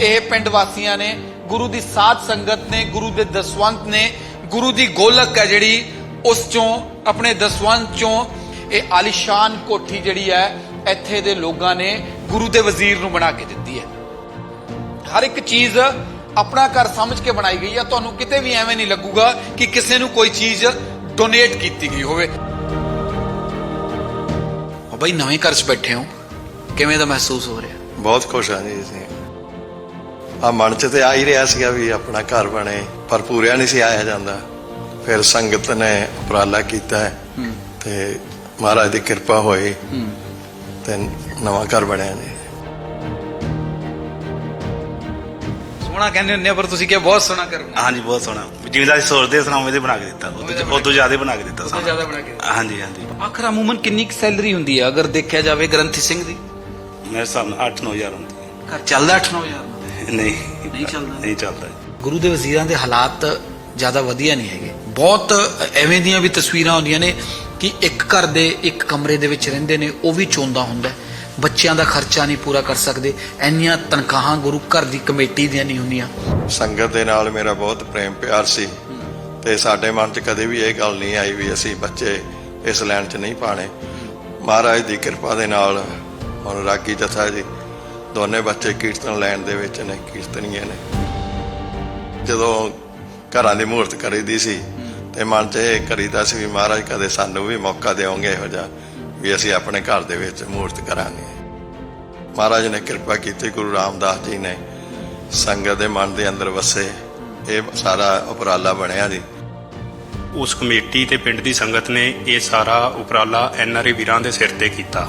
ਇਹ ਪਿੰਡ ਵਾਸੀਆਂ ਨੇ, ਗੁਰੂ ਦੀ ਸਾਧ ਸੰਗਤ ਨੇ, ਗੁਰੂ ਦੇ ਦਸਵੰਤ ਨੇ, ਗੁਰੂ ਦੀ ਗੋਲਕ ਹੈ ਜਿਹੜੀ, ਉਸ ਚੋਂ, ਆਪਣੇ ਦਸਵੰਤ ਚੋਂ, ਇਹ ਆਲੀਸ਼ਾਨ ਕੋਠੀ ਜਿਹੜੀ ਹੈ, ਇੱਥੇ ਦੇ ਲੋਕਾਂ ਨੇ ਗੁਰੂ ਦੇ ਵਜ਼ੀਰ ਨੂੰ ਬਣਾ ਕੇ ਦਿੱਤੀ ਹੈ। ਹਰ ਇੱਕ ਚੀਜ਼ ਆਪਣਾ ਘਰ ਸਮਝ ਕੇ ਬਣਾਈ ਗਈ ਹੈ, ਤੁਹਾਨੂੰ ਕਿਤੇ ਵੀ ਐਵੇਂ ਨਹੀਂ ਲੱਗੂਗਾ ਕਿ ਕਿਸੇ ਨੂੰ ਕੋਈ ਚੀਜ਼ ਡੋਨੇਟ ਕੀਤੀ ਗਈ ਹੋਵੇ। ਉਹ ਬਈ ਨਵੇਂ ਘਰ 'ਚ ਬੈਠੇ ਹੋ, ਕਿਵੇਂ ਦਾ ਮਹਿਸੂਸ ਹੋ ਰਿਹਾ? ਬਹੁਤ ਖੁਸ਼ ਹਾਂ ਜੀ ਅਸੀਂ। ਆ ਮਨ ਚ ਤੇ ਆ ਹੀ ਰਿਹਾ ਸੀਗਾ ਵੀ ਆਪਣਾ ਘਰ ਬਣੇ ਪਰ ਪੂਰਿਆ ਨਹੀਂ ਸੀ ਆਇਆ ਜਾਂਦਾ। ਫਿਰ ਸੰਗਤ ਨੇ ਉਪਰਾਲਾ ਕੀਤਾ ਹੈ ਤੇ ਮਹਾਰਾਜ ਦੀ ਕਿਰਪਾ ਹੋਈ ਤੇ ਨਵਾਂ ਘਰ ਬਣਿਆ ਜੀ। ਸੋਹਣਾ ਕਹਿੰਦੇ ਹੁੰਦੇ ਆ ਪਰ ਤੁਸੀਂ ਕਿਹਾ ਬਹੁਤ ਸੋਹਣਾ ਬਣਾਇਆ ਹਾਂਜੀ ਬਹੁਤ ਸੋਹਣਾ। ਜਿਵੇਂ ਦਾ ਅਸੀਂ ਸੋਚਦੇ ਸੀ ਉਵੇਂ ਦੇ ਬਣਾ ਕੇ ਦਿੱਤਾ। ਉਵੇਂ ਦਾ ਉਹ ਤੋਂ ਜ਼ਿਆਦਾ ਬਣਾ ਕੇ ਦਿੱਤਾ ਬਹੁਤ ਸਾਨੂੰ। ਜ਼ਿਆਦਾ ਬਣਾ ਕੇ ਹਾਂਜੀ ਹਾਂਜੀ। ਆਖਰ ਅਮੂਮਨ ਕਿੰਨੀ ਕੁ ਸੈਲਰੀ ਹੁੰਦੀ ਹੈ ਅਗਰ ਦੇਖਿਆ ਜਾਵੇ ਗ੍ਰੰਥੀ ਸਿੰਘ ਦੀ। ਮੇਰੇ ਹਿਸਾਬ ਨਾਲ 8-9000 ਹੁੰਦੀ। ਘਰ ਚੱਲਦਾ 8-9000 ਹੈ। ਨਹੀਂ। ਨਹੀਂ ਚੱਲਦਾ। ਨਹੀਂ ਚੱਲਦਾ। ਗੁਰੂ ਦੇ ਵਜ਼ੀਰਾਂ ਦੇ ਹਾਲਾਤ ਜ਼ਿਆਦਾ ਵਧੀਆ ਨਹੀਂ ਹੈਗੇ। ਬਹੁਤ ਐਵੇਂ ਦੀਆਂ ਵੀ ਤਸਵੀਰਾਂ ਆਉਂਦੀਆਂ ਨੇ ਕਿ ਇੱਕ ਘਰ ਦੇ ਇੱਕ ਕਮਰੇ ਦੇ ਵਿੱਚ ਰਹਿੰਦੇ ਨੇ ਉਹ ਵੀ ਚੋਂਦਾ ਹੁੰਦਾ। ਬੱਚਿਆਂ ਦਾ ਖਰਚਾ ਨਹੀਂ ਪੂਰਾ ਕਰ ਸਕਦੇ। ਇੰਨੀਆਂ ਤਨਖਾਹਾਂ ਗੁਰੂ ਘਰ ਦੀ ਕਮੇਟੀ ਦੀਆਂ ਨਹੀਂ ਹੁੰਦੀਆਂ। ਸੰਗਤ ਦੇ ਨਾਲ ਮੇਰਾ ਬਹੁਤ ਪ੍ਰੇਮ ਪਿਆਰ ਸੀ। ਤੇ ਸਾਡੇ ਮਨ ਚ ਕਦੇ ਵੀ ਇਹ ਗੱਲ ਨਹੀਂ ਆਈ ਵੀ ਅਸੀਂ ਬੱਚੇ ਇਸ ਲਾਈਨ ਚ ਨਹੀਂ ਪਾਣੇ ਮਹਾਰਾਜ ਦੀ ਕਿਰਪਾ ਦੇ ਨਾਲ ਹੁਣ ਰਾਗੀ ਜਥਾ ਜੀ ਦੋਨੇ ਬੱਚੇ ਕੀਰਤਨ ਲੈਣ ਦੇ ਵਿੱਚ ਨੇ ਕੀਰਤਨੀਆਂ ਨੇ। ਜਦੋਂ ਘਰਾਂ ਦੀ ਮੂਰਤ ਕਰੀਦੀ ਸੀ, ਤੇ ਮਨ 'ਚ ਇਹ ਕਰੀਦਾ ਸੀ ਵੀ ਮਹਾਰਾਜ, ਕਦੇ ਸਾਨੂੰ ਵੀ ਮੌਕਾ ਦਿਓਗੇ ਇਹੋ ਜਿਹਾ, ਵੀ ਅਸੀਂ ਆਪਣੇ ਘਰ ਦੇ ਵਿੱਚ ਮੂਰਤ ਕਰਾਂਗੇ। ਮਹਾਰਾਜ ਨੇ ਕਿਰਪਾ ਕੀਤੀ, ਗੁਰੂ ਰਾਮਦਾਸ ਜੀ ਨੇ ਸੰਗਤ ਦੇ ਮਨ ਦੇ ਅੰਦਰ ਵਸੇ। ਇਹ ਸਾਰਾ ਉਪਰਾਲਾ ਬਣਿਆ ਜੀ। ਉਸ ਕਮੇਟੀ ਤੇ ਪਿੰਡ ਦੀ ਸੰਗਤ ਨੇ ਇਹ ਸਾਰਾ ਉਪਰਾਲਾ ਐਨਆਰਏ ਵੀਰਾਂ ਦੇ ਸਿਰ ਤੇ ਕੀਤਾ।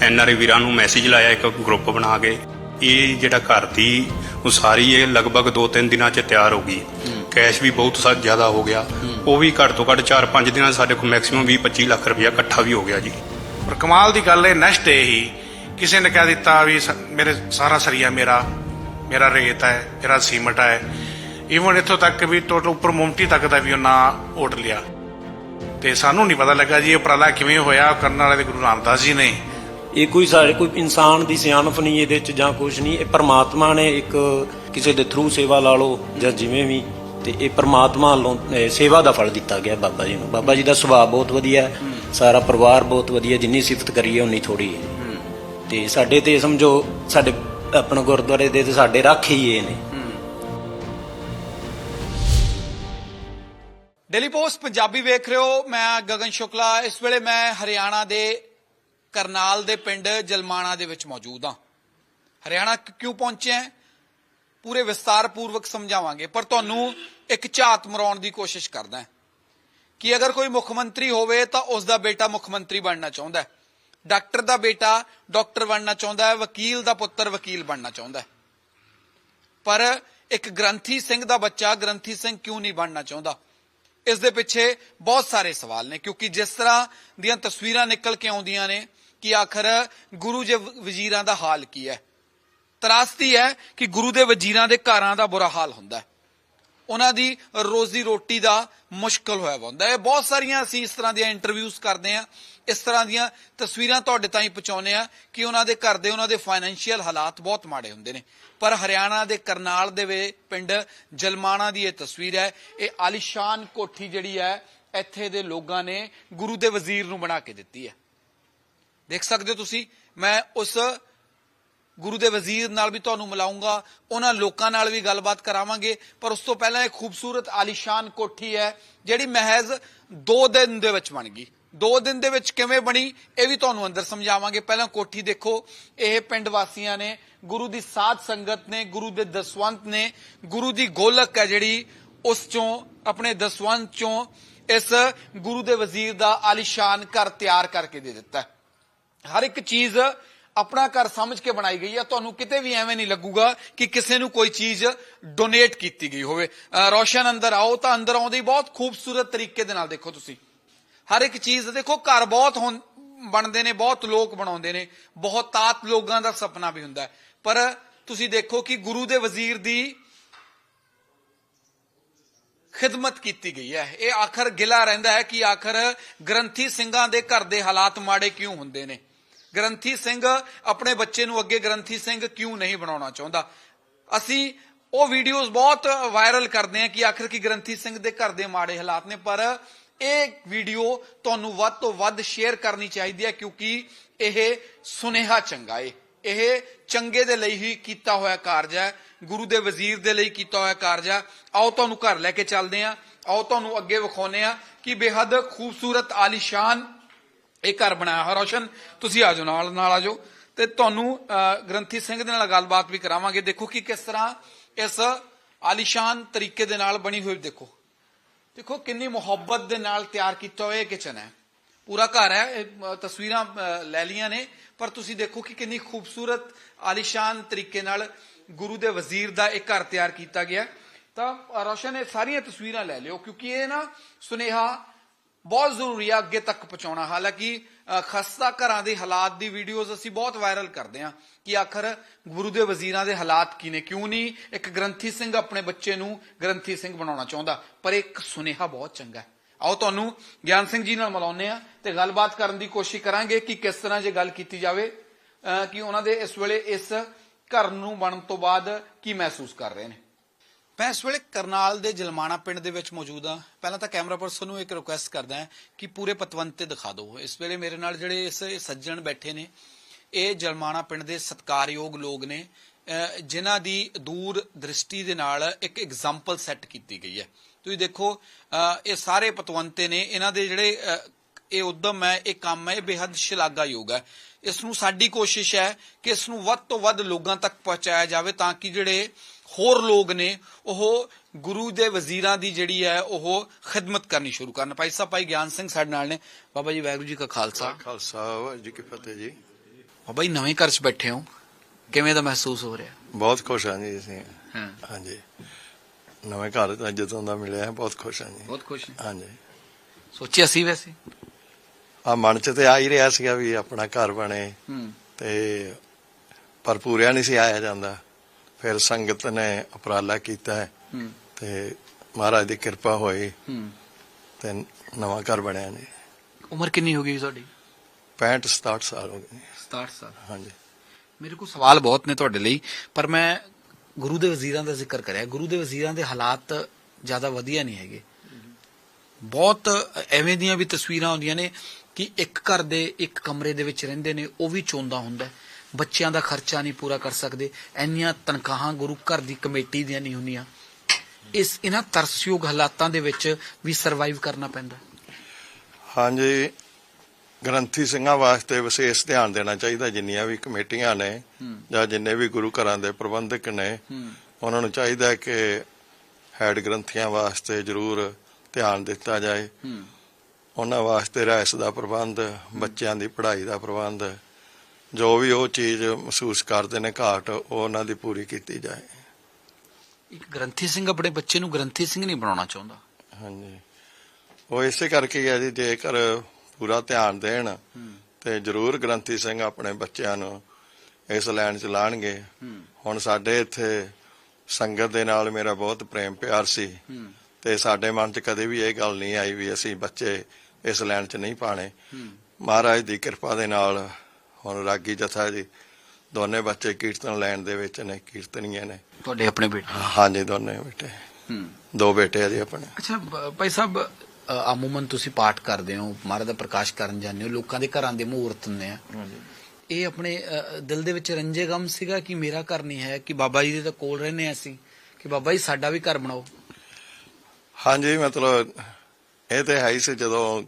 ਐਨਆਰਏ ਵੀਰਾਂ ਨੂੰ ਮੈਸੇਜ ਲਾਇਆ, ਇੱਕ ਗਰੁੱਪ ਬਣਾ ਕੇ। ਇਹ ਜਿਹੜਾ ਘਰ ਦੀ ਉਸਾਰੀ ਇਹ ਲਗਭਗ 2-3 ਦਿਨਾਂ 'ਚ ਤਿਆਰ ਹੋ ਗਈ। ਕੈਸ਼ ਵੀ ਬਹੁਤ ਸਾ, ਜ਼ਿਆਦਾ ਹੋ ਗਿਆ। ਉਹ ਵੀ ਘੱਟ ਤੋਂ ਘੱਟ 4-5 ਦਿਨਾਂ ਸਾਡੇ ਕੋਲ ਮੈਕਸਿਮਮ 20-25 ਲੱਖ ਰੁਪਇਆ ਇਕੱਠਾ ਵੀ ਹੋ ਗਿਆ ਜੀ। ਪਰ ਕਮਾਲ ਦੀ ਗੱਲ ਇਹ ਨੈਕਸਟ ਡੇ ਹੀ, ਕਿਸੇ ਨੇ ਕਹਿ ਦਿੱਤਾ ਵੀ ਸ- ਮੇਰੇ, ਸਾਰਾ ਸਰੀਆ ਮੇਰਾ ਮੇਰਾ ਰੇਤ ਹੈ, ਮੇਰਾ ਸੀਮਟ ਹੈ। ਇਵਨ ਇੱਥੋਂ ਤੱਕ ਵੀ ਟੋਟਲ ਉੱਪਰ ਮੁਮਟੀ ਤੱਕ ਦਾ ਵੀ ਉਹਨਾਂ ਓਟ ਲਿਆ। ਤੇ ਸਾਨੂੰ ਨਹੀਂ ਪਤਾ ਲੱਗਾ ਜੀ ਇਹ ਉਪਰਾਲਾ ਕਿਵੇਂ ਹੋਇਆ ਕਰਨ ਵਾਲੇ ਤੇ ਗੁਰੂ ਰਾਮਦਾਸ ਜੀ ਨੇ। ਇਹ ਕੋਈ ਸਾਡੇ ਕੋਈ ਇਨਸਾਨ ਦੀ ਸਿਆਣਪ ਨਹੀਂ ਇਹਦੇ ਚ ਜਾਂ ਕੁਝ ਨਹੀਂ ਇਹ ਪਰਮਾਤਮਾ ਨੇ ਇੱਕ ਕਿਸੇ ਦੇ ਥਰੂ ਸੇਵਾ ਲਾ ਲਓ ਜਾਂ ਜਿਵੇਂ ਵੀ ਤੇ ਇਹ ਪਰਮਾਤਮਾ ਵੱਲੋਂ ਸੇਵਾ ਦਾ ਫਲ ਦਿੱਤਾ ਗਿਆ ਬਾਬਾ ਜੀ ਨੂੰ। ਬਾਬਾ ਜੀ ਦਾ ਸੁਭਾਅ ਬਹੁਤ ਵਧੀਆ ਸਾਰਾ ਪਰਿਵਾਰ ਬਹੁਤ ਵਧੀਆ ਜਿੰਨੀ ਸਿਫਤ ਕਰੀਏ ਉਨੀ ਥੋੜੀ ਹੈ। ਤੇ ਸਾਡੇ ਤੇ ਸਮਝੋ ਸਾਡੇ ਆਪਣਾ ਗੁਰਦੁਆਰੇ ਦੇ ਤੇ ਸਾਡੇ ਰੱਖ ਹੀ ਇਹ ਨੇ। ਡੇਲੀ ਪੋਸਟ ਪੰਜਾਬੀ ਵੇਖ ਰਹੇ ਹੋ। ਮੈਂ ਗਗਨ ਸ਼ੁਕਲਾ। ਇਸ ਵੇਲੇ ਮੈਂ ਹਰਿਆਣਾ ਦੇ ਕਰਨਾਲ ਦੇ ਪਿੰਡ ਜਲਮਾਣਾ ਦੇ ਵਿੱਚ ਮੌਜੂਦ ਹਾਂ। ਹਰਿਆਣਾ ਕਿਉਂ ਪਹੁੰਚੇ ਹਾਂ? ਪੂਰੇ ਵਿਸਤਾਰ ਪੂਰਵਕ ਸਮਝਾਵਾਂਗੇ। ਪਰ ਤੁਹਾਨੂੰ ਇੱਕ ਝਾਤ ਮਰਾਉਣ ਦੀ ਕੋਸ਼ਿਸ਼ ਕਰਦਾ ਹਾਂ। ਕਿ ਅਗਰ ਕੋਈ ਮੁੱਖ ਮੰਤਰੀ ਹੋਵੇ ਤਾਂ ਉਸ ਦਾ ਬੇਟਾ ਮੁੱਖ ਮੰਤਰੀ ਬਣਨਾ ਚਾਹੁੰਦਾ ਹੈ। ਡਾਕਟਰ ਦਾ ਬੇਟਾ ਡਾਕਟਰ ਬਣਨਾ ਚਾਹੁੰਦਾ ਹੈ। ਵਕੀਲ ਦਾ ਪੁੱਤਰ ਵਕੀਲ ਬਣਨਾ ਚਾਹੁੰਦਾ ਹੈ। ਪਰ ਇੱਕ ਗ੍ਰੰਥੀ ਸਿੰਘ ਦਾ ਬੱਚਾ ਗ੍ਰੰਥੀ ਸਿੰਘ ਕਿਉਂ ਨਹੀਂ ਬਣਨਾ ਚਾਹੁੰਦਾ? ਇਸ ਦੇ ਪਿੱਛੇ ਬਹੁਤ ਸਾਰੇ ਸਵਾਲ ਨੇ, ਕਿਉਂਕਿ ਜਿਸ ਤਰ੍ਹਾਂ ਦੀਆਂ ਤਸਵੀਰਾਂ ਨਿਕਲ ਕੇ ਆਉਂਦੀਆਂ ਨੇ ਕਿ ਆਖਰ ਗੁਰੂ ਜੇ ਵਜ਼ੀਰਾਂ ਦਾ ਹਾਲ ਕੀ ਹੈ। ਤਰਾਸਤੀ ਹੈ ਕਿ ਗੁਰੂ ਦੇ ਵਜ਼ੀਰਾਂ ਦੇ ਘਰਾਂ ਦਾ ਬੁਰਾ ਹਾਲ ਹੁੰਦਾ ਹੈ। ਉਹਨਾਂ ਦੀ ਰੋਜ਼ੀ ਰੋਟੀ ਦਾ ਮੁਸ਼ਕਲ ਹੋਇਆ ਵਾ ਹੁੰਦਾ। ਹੈ ਬਹੁਤ ਸਾਰੀਆਂ ਅਸੀਂ ਇਸ ਤਰ੍ਹਾਂ ਦੀਆਂ ਇੰਟਰਵਿਊਜ਼ ਕਰਦੇ ਆ ਇਸ ਤਰ੍ਹਾਂ ਦੀਆਂ ਤਸਵੀਰਾਂ ਤੁਹਾਡੇ ਤਾਈਂ ਪਹੁੰਚਾਉਂਦੇ ਆ ਕਿ ਉਹਨਾਂ ਦੇ ਘਰ ਦੇ, ਉਹਨਾਂ ਦੇ ਫਾਈਨੈਂਸ਼ੀਅਲ ਹਾਲਾਤ ਬਹੁਤ ਮਾੜੇ ਹੁੰਦੇ ਨੇ। ਪਰ ਹਰਿਆਣਾ ਦੇ ਕਰਨਾਲ ਦੇ ਵੇ ਪਿੰਡ ਜਲਮਾਣਾ ਦੀ ਇਹ ਤਸਵੀਰ ਹੈ। ਇਹ ਆਲੀਸ਼ਾਨ ਕੋਠੀ ਜਿਹੜੀ ਹੈ, ਇੱਥੇ ਦੇ ਲੋਕਾਂ ਨੇ ਗੁਰੂ ਦੇ ਵਜ਼ੀਰ ਨੂੰ ਬਣਾ ਕੇ ਦਿੱਤੀ ਹੈ। ਦੇਖ ਸਕਦੇ ਹੋ ਤੁਸੀਂ, ਮੈਂ ਉਸ ਗੁਰੂ ਦੇ ਵਜ਼ੀਰ ਨਾਲ ਵੀ ਤੁਹਾਨੂੰ ਮਿਲਾਉਂਗਾ, ਉਹਨਾਂ ਲੋਕਾਂ ਨਾਲ ਵੀ ਗੱਲਬਾਤ ਕਰਾਵਾਂਗੇ, ਪਰ ਉਸ ਤੋਂ ਪਹਿਲਾਂ ਇੱਕ ਖੂਬਸੂਰਤ ਆਲੀਸ਼ਾਨ ਕੋਠੀ ਹੈ, ਜਿਹੜੀ ਮਹਿਜ਼ 2 ਦਿਨ ਦੇ ਵਿੱਚ ਬਣ ਗਈ। 2 ਦਿਨ ਦੇ ਵਿੱਚ ਕਿਵੇਂ ਬਣੀ, ਇਹ ਵੀ ਤੁਹਾਨੂੰ ਅੰਦਰ ਸਮਝਾਵਾਂਗੇ। ਪਹਿਲਾਂ ਕੋਠੀ ਦੇਖੋ, ਇਹ ਪਿੰਡ ਵਾਸੀਆਂ ਨੇ, ਗੁਰੂ ਦੀ ਸਾਧ ਸੰਗਤ ਨੇ, ਗੁਰੂ ਦੇ ਦਸਵੰਤ ਨੇ, ਗੁਰੂ ਦੀ ਗੋਲਕ ਹੈ ਜਿਹੜੀ ਉਸ ਚੋਂ, ਆਪਣੇ ਦਸਵੰਤ ਚੋਂ ਇਸ ਗੁਰੂ ਦੇ ਵਜ਼ੀਰ ਦਾ ਆਲੀਸ਼ਾਨ ਘਰ ਤਿਆਰ ਕਰਕੇ ਦੇ ਦਿੱਤਾ ਹਰ ਇੱਕ ਚੀਜ਼ ਆਪਣਾ ਘਰ ਸਮਝ ਕੇ ਬਣਾਈ ਗਈ ਹੈ ਤੁਹਾਨੂੰ ਕਿਤੇ ਵੀ ਐਵੇਂ ਨਹੀਂ ਲੱਗੂਗਾ ਕਿ ਕਿਸੇ ਨੂੰ ਕੋਈ ਚੀਜ਼ ਡੋਨੇਟ ਕੀਤੀ ਗਈ ਹੋਵੇ। ਰੋਸ਼ਨ ਅੰਦਰ ਆਓ ਤਾਂ ਅੰਦਰ ਆਉਂਦੀ ਬਹੁਤ ਖੂਬਸੂਰਤ ਤਰੀਕੇ ਦੇ ਨਾਲ ਦੇਖੋ ਤੁਸੀਂ। ਹਰ ਇੱਕ ਚੀਜ਼ ਦੇਖੋ, ਘਰ ਬਹੁਤ ਬਣਦੇ ਨੇ, ਬਹੁਤ ਲੋਕ ਬਣਾਉਂਦੇ ਨੇ। ਬਹੁਤ ਤਾਤ ਲੋਕਾਂ ਦਾ ਸੁਪਨਾ ਵੀ ਹੁੰਦਾ। ਪਰ ਤੁਸੀਂ ਦੇਖੋ ਕਿ ਗੁਰੂ ਦੇ ਵਜ਼ੀਰ ਦੀ ਖਿਦਮਤ ਕੀਤੀ ਗਈ ਹੈ। ਇਹ ਆਖਰ ਗਿਲਾ ਰਹਿੰਦਾ ਹੈ ਕਿ ਆਖਰ ਗ੍ਰੰਥੀ ਸਿੰਘਾਂ ਦੇ ਘਰ ਦੇ ਹਾਲਾਤ ਮਾੜੇ ਕਿਉਂ ਹੁੰਦੇ ਨੇ? ਗ੍ਰੰਥੀ ਸਿੰਘ ਆਪਣੇ ਬੱਚੇ ਨੂੰ ਅੱਗੇ ਗ੍ਰੰਥੀ ਸਿੰਘ ਕਿਉਂ ਨਹੀਂ ਬਣਾਉਣਾ ਚਾਹੁੰਦਾ? ਅਸੀਂ ਉਹ ਵੀਡੀਓਜ਼ ਬਹੁਤ ਵਾਇਰਲ ਕਰਦੇ ਹਾਂ ਕਿ ਆਖਰ ਕੀ ਗ੍ਰੰਥੀ ਸਿੰਘ ਦੇ ਘਰ ਦੇ ਮਾੜੇ ਹਾਲਾਤ ਨੇ, ਪਰ ਇਹ ਵੀਡੀਓ ਤੁਹਾਨੂੰ ਵੱਧ ਤੋਂ ਵੱਧ ਸ਼ੇਅਰ ਕਰਨੀ ਚਾਹੀਦੀ ਹੈ ਕਿਉਂਕਿ ਇਹ ਸੁਨੇਹਾ ਚੰਗਾ ਏ। ਇਹ ਚੰਗੇ ਦੇ ਲਈ ਹੀ ਕੀਤਾ ਹੋਇਆ ਕਾਰਜ ਹੈ, ਗੁਰੂ ਦੇ ਵਜ਼ੀਰ ਦੇ ਲਈ ਕੀਤਾ ਹੋਇਆ ਕਾਰਜ ਹੈ। ਆਓ ਤੁਹਾਨੂੰ ਘਰ ਲੈ ਕੇ ਚੱਲਦੇ ਹਾਂ, ਆਓ ਤੁਹਾਨੂੰ ਅੱਗੇ ਵਿਖਾਉਨੇ ਆ ਕਿ ਬੇਹੱਦ ਖੂਬਸੂਰਤ ਆਲੀਸ਼ਾਨ ਇਹ ਘਰ ਬਣਾਇਆ ਹੋਇਆ ਰੋਸ਼ਨ ਤੁਸੀਂ ਆ ਜਾਓ ਨਾਲ ਨਾਲ ਆ ਤੇ ਤੁਹਾਨੂੰ ਗ੍ਰੰਥੀ ਸਿੰਘ ਦੇ ਨਾਲ ਗੱਲਬਾਤ ਵੀ ਕਰਾਵਾਂਗੇ। ਦੇਖੋ ਕਿ ਕਿਸ ਤਰ੍ਹਾਂ ਇਸ ਆਲੀਸ਼ਾਨ ਤਰੀਕੇ ਦੇ ਨਾਲ ਬਣੀ ਹੋਈ ਦੇਖੋ। ਦੇਖੋ ਕਿੰਨੀ ਮੁਹੱਬਤ ਦੇ ਨਾਲ ਤਿਆਰ ਕੀਤਾ ਹੋਇਆ ਕਿਚਨ ਹੈ। ਪੂਰਾ ਘਰ ਹੈ ਇਹ, ਤਸਵੀਰਾਂ ਲੈ ਲੀਆਂ ਨੇ। ਪਰ ਤੁਸੀਂ ਦੇਖੋ ਕਿ ਕਿੰਨੀ ਖੂਬਸੂਰਤ ਆਲੀਸ਼ਾਨ ਤਰੀਕੇ ਨਾਲ ਗੁਰੂ ਦੇ ਵਜ਼ੀਰ ਦਾ ਇਹ ਘਰ ਤਿਆਰ ਕੀਤਾ ਗਿਆ। ਤਾਂ ਅਹ, ਰੋਸ਼ਨ ਇਹ ਸਾਰੀਆਂ ਤਸਵੀਰਾਂ ਲੈ ਲਿਓ ਕਿਉਂਕਿ ਇਹ ਨਾ ਸੁਨੇਹਾ ਬਹੁਤ ਜ਼ਰੂਰੀ ਆ ਅੱਗੇ ਤੱਕ ਪਹੁੰਚਾਉਣਾ। ਹਾਲਾਂਕਿ ਖਸਤਾ ਘਰਾਂ ਦੇ ਹਾਲਾਤ ਦੀ ਵੀਡੀਓਜ਼ ਅਸੀਂ ਬਹੁਤ ਵਾਇਰਲ ਕਰਦੇ ਹਾਂ ਕਿ ਆਖਰ ਗੁਰੂ ਦੇ ਵਜ਼ੀਰਾਂ ਦੇ ਹਾਲਾਤ ਕੀ ਨੇ। ਕਿਉਂ ਨਹੀਂ ਇੱਕ ਗ੍ਰੰਥੀ ਸਿੰਘ ਆਪਣੇ ਬੱਚੇ ਨੂੰ ਗ੍ਰੰਥੀ ਸਿੰਘ ਬਣਾਉਣਾ ਚਾਹੁੰਦਾ? ਪਰ ਇੱਕ ਸੁਨੇਹਾ ਬਹੁਤ ਚੰਗਾ ਹੈ। ਆਓ ਤੁਹਾਨੂੰ ਗਿਆਨ ਸਿੰਘ ਜੀ ਨਾਲ ਮਿਲਾਉਂਦੇ ਆ ਤੇ ਗੱਲਬਾਤ ਕਰਨ ਦੀ ਕੋਸ਼ਿਸ਼ ਕਰਾਂਗੇ ਕਿ ਕਿਸ ਤਰ੍ਹਾਂ ਜੇ ਗੱਲ ਕੀਤੀ ਜਾਵੇ ਕਿ ਉਹਨਾਂ ਦੇ ਇਸ ਵੇਲੇ ਇਸ ਘਰ ਨੂੰ ਬਣਨ ਤੋਂ ਬਾਅਦ ਕੀ ਮਹਿਸੂਸ ਕਰ ਰਹੇ ਨੇ। ਮੈਂ ਇਸ ਵੇਲੇ ਕਰਨਾਲ ਦੇ ਜਲਮਾਣਾ ਪਿੰਡ ਦੇ ਵਿੱਚ ਮੌਜੂਦ ਹਾਂ। ਪਹਿਲਾਂ ਤਾਂ ਕੈਮਰਾ ਪਰਸਨ ਨੂੰ ਇੱਕ ਰਿਕੁਐਸਟ ਕਰਦਾ ਹਾਂ ਕਿ ਪੂਰੇ ਪਤਵੰਤੇ ਦਿਖਾ ਦਿਓ। ਇਸ ਵੇਲੇ ਮੇਰੇ ਨਾਲ ਜਿਹੜੇ ਇਸ ਸੱਜਣ ਬੈਠੇ ਨੇ, ਇਹ ਜਲਮਾਣਾ ਪਿੰਡ ਦੇ ਸਤਕਾਰਯੋਗ ਲੋਕ ਨੇ ਜਿਨ੍ਹਾਂ ਦੀ ਦੂਰ ਦ੍ਰਿਸ਼ਟੀ ਦੇ ਨਾਲ ਇੱਕ ਐਗਜ਼ਾਮਪਲ ਸੈੱਟ ਕੀਤੀ ਗਈ ਹੈ। ਤੁਸੀਂ ਦੇਖੋ ਇਹ ਸਾਰੇ ਪਤਵੰਤੇ ਨੇ, ਇਹਨਾਂ ਦੇ ਜਿਹੜੇ ਇਹ ਉਦਮ ਹੈ, ਇਹ ਕੰਮ ਹੈ, ਇਹ ਬੇहद ਸ਼ਲਾਘਾਯੋਗ ਹੈ। ਇਸ ਨੂੰ ਸਾਡੀ ਕੋਸ਼ਿਸ਼ ਹੈ ਕਿ ਇਸ ਨੂੰ ਵੱਧ ਤੋਂ ਵੱਧ ਲੋਕਾਂ ਤੱਕ ਪਹੁੰਚਾਇਆ ਜਾਵੇ ਤਾਂ ਕਿ ਜਿਹੜੇ ਹੋਰ ਲੋਕ ਨੇ ਉਹ ਗੁਰੂ ਦੇ ਵਜ਼ੀਰਾਂ ਦੀ ਜਿਹੜੀ ਹੈ ਉਹ ਖਿਦਮਤ ਕਰਨੀ ਸ਼ੁਰੂ ਕਰਨ। ਭਾਈ ਸਾਹਿਬ ਭਾਈ ਗਿਆਨ ਸਿੰਘ ਸਾਡੇ ਨਾਲ ਨੇ। ਬਾਬਾ ਜੀ ਵਾਹਿਗੁਰੂ ਜੀ ਕਾ ਖਾਲਸਾ। ਖਾਲਸਾ ਜੀ ਕੀ ਫਤਿਹ ਜੀ। ਬਾਬਾ ਜੀ ਨਵੇਂ ਘਰ 'ਚ ਬੈਠੇ ਹੋ। ਕਿਵੇਂ ਦਾ ਮਹਿਸੂਸ ਹੋ ਰਿਹਾ? ਬਹੁਤ ਖੁਸ਼ ਹਾਂ ਜੀ ਅਸੀਂ। ਹਾਂ। ਹਾਂਜੀ। ਨਵੇਂ ਘਰ ਦਾ ਜਦੋਂ ਦਾ ਮਿਲਿਆ ਬਹੁਤ ਖੁਸ਼ ਹਾਂ ਜੀ। ਬਹੁਤ ਖੁਸ਼ ਹਾਂ। ਹਾਂਜੀ। ਸੋਚਿਆ ਸੀ ਵੈਸੇ? ਆ ਮਨ ਚ ਤੇ ਆ ਹੀ ਰਿਹਾ ਸੀਗਾ ਵੀ ਆਪਣਾ ਘਰ ਬਣੇ। ਹੂੰ। ਤੇ ਪਰ ਪੂਰਿਆ ਨਹੀਂ ਸੀ ਆਇਆ ਜਾਂਦਾ। ਫਿਰ ਸੰਗਤ ਨੇ ਉਪਰਾਲਾ ਕੀਤਾ ਹੈ ਤੇ ਮਹਾਰਾਜ ਦੀ ਕਿਰਪਾ ਹੋਈ ਤੇ ਨਵਾਂ ਘਰ ਬਣਿਆ ਜੀ। ਉਮਰ ਕਿੰਨੀ ਹੋ ਗਈ ਤੁਹਾਡੀ? 65 67 ਸਾਲ ਹੋ ਗਏ। ਜੀ। 67 ਸਾਲ। ਹਾਂਜੀ। ਮੇਰੇ ਕੋਲ ਸਵਾਲ ਬਹੁਤ ਨੇ ਤੁਹਾਡੇ ਲਈ ਪਰ ਮੈਂ ਗੁਰੂ ਦੇ ਵਜ਼ੀਰਾਂ ਦਾ ਜ਼ਿਕਰ ਕਰਿਆ। ਗੁਰੂ ਦੇ ਵਜ਼ੀਰਾਂ ਦੇ ਹਾਲਾਤ ਜ਼ਿਆਦਾ ਵਧੀਆ ਨਹੀਂ ਹੈਗੇ। ਬਹੁਤ ਐਵੇਂ ਦੀਆਂ ਵੀ ਤਸਵੀਰਾਂ ਆਉਂਦੀਆਂ ਨੇ ਕਿ ਇੱਕ ਘਰ ਦੇ ਇੱਕ ਕਮਰੇ ਦੇ ਵਿੱਚ ਰਹਿੰਦੇ ਨੇ ਉਹ ਵੀ ਚੋਂਦਾ ਹੁੰਦਾ ਹੈ। ਬੱਚਿਆਂ ਦਾ ਖਰਚਾ ਨਹੀਂ ਪੂਰਾ ਕਰ ਸਕਦੇ ਇੰਨੀਆਂ ਤਨਖਾਹਾਂ ਗੁਰੂ ਘਰ ਦੀ ਕਮੇਟੀ ਦੀਆਂ ਨਹੀਂ ਹੁੰਦੀਆਂ। ਇਸ ਇਹਨਾਂ ਤਰਸਯੋਗ ਹਾਲਾਤਾਂ ਦੇ ਵਿੱਚ ਵੀ ਸਰਵਾਈਵ ਕਰਨਾ ਪੈਂਦਾ। ਹਾਂਜੀ ਗ੍ਰੰਥੀ ਸਿੰਘਾਂ ਵਾਸਤੇ ਵਿਸ਼ੇਸ਼ ਧਿਆਨ ਦੇਣਾ ਚਾਹੀਦਾ ਜਿੰਨੀਆਂ ਵੀ ਕਮੇਟੀਆਂ ਨੇ ਜਾਂ ਜਿੰਨੇ ਵੀ ਗੁਰੂ ਘਰਾਂ ਦੇ ਪ੍ਰਬੰਧਕ ਨੇ ਉਹਨਾਂ ਨੂੰ ਚਾਹੀਦਾ ਕਿ ਹੈਡ ਗ੍ਰੰਥੀਆਂ ਵਾਸਤੇ ਜ਼ਰੂਰ ਧਿਆਨ ਦਿੱਤਾ ਜਾਏ। ਉਹਨਾਂ ਵਾਸਤੇ ਰਹਿਸ ਦਾ ਪ੍ਰਬੰਧ ਬੱਚਿਆਂ ਦੀ ਪੜ੍ਹਾਈ ਦਾ ਪ੍ਰਬੰਧ ਜੋ ਵੀ ਉਹ ਚੀਜ਼ ਮਹਿਸੂਸ ਕਰਦੇ ਨੇ ਘਾਟ ਉਹ ਉਹਨਾਂ ਦੀ ਪੂਰੀ ਕੀਤੀ ਜਾਏ। ਇੱਕ ਗ੍ਰੰਥੀ ਸਿੰਘ ਆਪਣੇ ਬੱਚੇ ਨੂੰ ਗ੍ਰੰਥੀ ਸਿੰਘ ਨਹੀਂ ਬਣਾਉਣਾ ਚਾਹੁੰਦਾ। ਹਾਂਜੀ। ਉਹ ਇਸੇ ਕਰਕੇ ਹੀ ਜੀ ਜੇਕਰ ਪੂਰਾ ਧਿਆਨ ਦੇਣ ਤੇ ਜ਼ਰੂਰ ਗ੍ਰੰਥੀ ਸਿੰਘ ਆਪਣੇ ਬੱਚਿਆਂ ਨੂੰ ਇਸ ਲਾਈਨ ਚ ਲਾਣਗੇ। ਹੁਣ ਸਾਡੇ ਇੱਥੇ ਸੰਗਤ ਦੇ ਨਾਲ ਮੇਰਾ ਬਹੁਤ ਪ੍ਰੇਮ ਪਿਆਰ ਸੀ ਤੇ ਸਾਡੇ ਮਨ ਚ ਕਦੇ ਵੀ ਇਹ ਗੱਲ ਨਹੀਂ ਆਈ ਵੀ ਅਸੀਂ ਬੱਚੇ ਇਸ ਲਾਈਨ ਚ ਨਹੀਂ ਪਾਣੇ ਮਹਾਰਾਜ ਦੀ ਕਿਰਪਾ ਦੇ ਨਾਲ ਹੁਣ ਰਾਗੀ ਜਥਾ ਜੀ ਦੋਨੇ ਬੱਚੇ ਕੀਰਤਨ ਲਾਈਨ ਦੇ ਵਿੱਚ ਨੇ ਕੀਰਤਨੀਏ ਨੇ। ਤੁਹਾਡੇ ਆਪਣੇ ਬੇਟੇ? ਹਾਂਜੀ ਦੋਨੇ ਬੇਟੇ। ਹੂੰ। ਦੋ ਬੇਟੇ ਆ ਜੀ ਆਪਣੇ। ਅੱਛਾ ਭਾਈ ਸਾਹਿਬ ਅ, ਅਮੂਮਨ ਤੁਸੀਂ ਪਾਠ ਕਰਦੇ ਹੋ ਮਹਾਰਾਜ ਦਾ ਪ੍ਰਕਾਸ਼ ਕਰਨ ਜਾਂਦੇ ਹੋ ਲੋਕਾਂ ਦੇ ਘਰਾਂ ਦੇ ਮਹੂਰਤ ਹੁੰਦੇ ਆ। ਇਹ ਆਪਣੇ ਦਿਲ ਦੇ ਵਿੱਚ ਰੰਜੇ ਗਮ ਸੀਗਾ ਕਿ ਮੇਰਾ ਘਰ ਨਹੀਂ ਹੈ ਕਿ ਬਾਬਾ ਜੀ ਦੇ ਤਾਂ ਕੋਲ ਰਹਿੰਦੇ ਆ ਅਸੀਂ ਕਿ ਬਾਬਾ ਜੀ ਸਾਡਾ ਵੀ ਘਰ ਬਣਾਓ? ਹਾਂਜੀ ਮਤਲਬ ਇਹ ਤੇ ਹੈ ਹੀ ਸੀ ਜਦੋਂ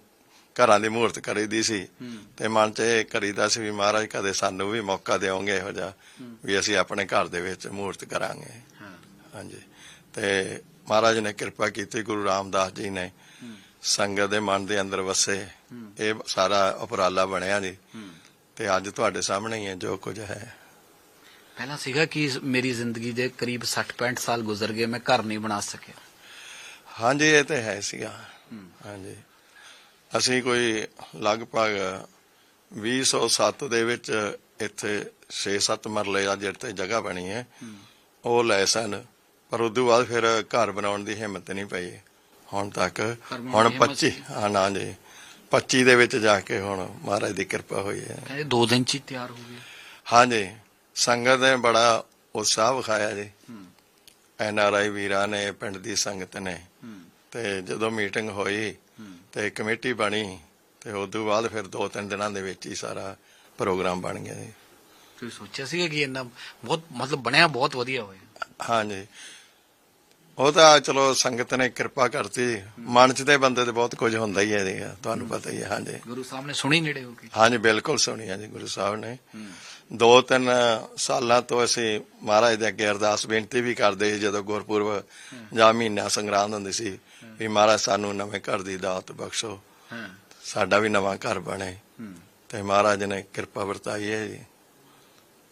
ਘਰਾਂ ਦੀ ਮੂਰਤ ਕਰੀਦੀ ਸੀ ਤੇ ਮਨ 'ਚ ਇਹ ਕਰੀਦਾ ਸੀ ਵੀ ਮਹਾਰਾਜ ਕਦੇ ਸਾਨੂੰ ਵੀ ਮੌਕਾ ਦਿਓਗੇ ਇਹੋ ਜਿਹਾ ਵੀ ਅਸੀਂ ਆਪਣੇ ਘਰ ਦੇ ਵਿੱਚ ਮੂਰਤ ਕਰਾਂਗੇ। ਹਾਂਜੀ। ਤੇ ਮਹਾਰਾਜ ਨੇ ਕਿਰਪਾ ਕੀਤੀ ਗੁਰੂ ਰਾਮਦਾਸ ਜੀ ਨੇ ਸੰਗਤ ਦੇ ਮਨ ਦੇ ਅੰਦਰ ਵਸੇ। ਇਹ ਸਾਰਾ ਉਪਰਾਲਾ ਬਣਿਆ ਜੀ। ਤੇ ਅੱਜ ਤੁਹਾਡੇ ਸਾਹਮਣੇ ਹੀ ਹੈ ਜੋ ਕੁਝ ਹੈ। ਪਹਿਲਾਂ ਸੀਗਾ ਕਿ ਮੇਰੀ ਜ਼ਿੰਦਗੀ ਦੇ ਕਰੀਬ 60 65 ਸਾਲ ਗੁਜ਼ਰ ਗਏ ਮੈਂ ਘਰ ਨਹੀਂ ਬਣਾ ਸਕਿਆ। ਹਾਂਜੀ ਇਹ ਤੇ ਹੈ ਸੀਗਾ। ਹਾਂਜੀ। ਅਸੀਂ ਕੋਈ ਲਗਭਗ 2007 ਦੇ ਵਿੱਚ ਇੱਥੇ 6-7 ਮਰਲੇ ਆ ਜਿਹੜੇ ਤੇ ਜਗ੍ਹਾ ਬਣੀ ਹੈ। ਉਹ ਲੈ ਸਨ। ਪਰ ਉਦੋਂ ਬਾਅਦ ਫਿਰ ਘਰ ਬਣਾਉਣ ਦੀ ਹਿੰਮਤ ਨਹੀਂ ਪਈ। ਹੁਣ ਤੱਕ ਹੁਣ ਦੀ ਹਿੰਮਤ 25 ਹਾਂ ਨਾ ਜੀ। 25 ਦੇ ਵਿੱਚ ਜਾ ਕੇ ਹੁਣ ਮਹਾਰਾਜ ਦੀ ਕਿਰਪਾ ਹੋਈ ਹੈ। ਕਹਿੰਦੇ ਦੋ ਦਿਨ ਚ ਹੀ ਤਿਆਰ ਹੋ ਗਏ। ਹਾਂਜੀ ਸੰਗਤ ਨੇ ਬੜਾ ਉਤਸ਼ਾਹ ਵਿਖਾਇਆ ਜੀ। ਐਨ ਆਰ ਆਈ ਵੀਰਾਂ ਨੇ ਪਿੰਡ ਦੀ ਸੰਗਤ ਨੇ। ਤੇ ਜਦੋਂ ਮੀਟਿੰਗ ਹੋਈ ਤੇ ਕਮੇਟੀ ਬਣੀ ਤੇ ਉਸ ਤੋਂ ਬਾਅਦ ਫਿਰ ਦੋ ਤਿੰਨ ਦਿਨਾਂ ਦੇ ਵਿੱਚ ਹੀ ਸਾਰਾ ਪ੍ਰੋਗਰਾਮ ਬਣ ਗਿਆ ਜੀ। ਤੁਸੀਂ ਸੋਚਿਆ ਸੀਗਾ ਕਿ ਇੰਨਾ ਬਹੁਤ ਮਤਲਬ ਬਣਿਆ ਬਹੁਤ ਵਧੀਆ ਹੋਇਆ? ਹਾਂਜੀ। ਉਹ ਤਾਂ ਚਲੋ ਸੰਗਤ ਨੇ ਕਿਰਪਾ ਕਰਤੀ। ਮਨ ਚ ਤੇ ਬੰਦੇ ਤੇ ਬਹੁਤ ਕੁਝ ਹੁੰਦਾ ਹੀ ਹੈ ਜੀ ਤੁਹਾਨੂੰ ਪਤਾ ਹੀ ਹੈ ਹਾਂਜੀ। ਗੁਰੂ ਸਾਹਿਬ ਨੇ ਸੁਣੀ ਨੇੜੇ ਹੋ ਕੇ। ਹਾਂਜੀ ਬਿਲਕੁਲ ਸੁਣੀਆ ਜੀ ਗੁਰੂ ਸਾਹਿਬ ਨੇ। ਦੋ ਤਿੰਨ ਸਾਲਾਂ ਤੋਂ ਅਸੀਂ ਮਹਾਰਾਜ ਦੇ ਅੱਗੇ ਅਰਦਾਸ ਬੇਨਤੀ ਵੀ ਕਰਦੇ ਸੀ ਜਦੋਂ ਗੁਰਪੁਰਬ ਜਾਂ ਮਹੀਨਾ ਸੰਗਰਾਂਦ ਹੁੰਦੀ ਸੀ ਵੀ ਮਹਾਰਾਜ ਸਾਨੂੰ ਨਵੇਂ ਘਰ ਦੀ ਦਾਤ ਬਖਸ਼ੋ। ਸਾਡਾ ਵੀ ਨਵਾਂ ਘਰ ਬਣੇ। ਤੇ ਮਹਾਰਾਜ ਨੇ ਕਿਰਪਾ ਵਰਤਾਈ ਹੈ ਜੀ।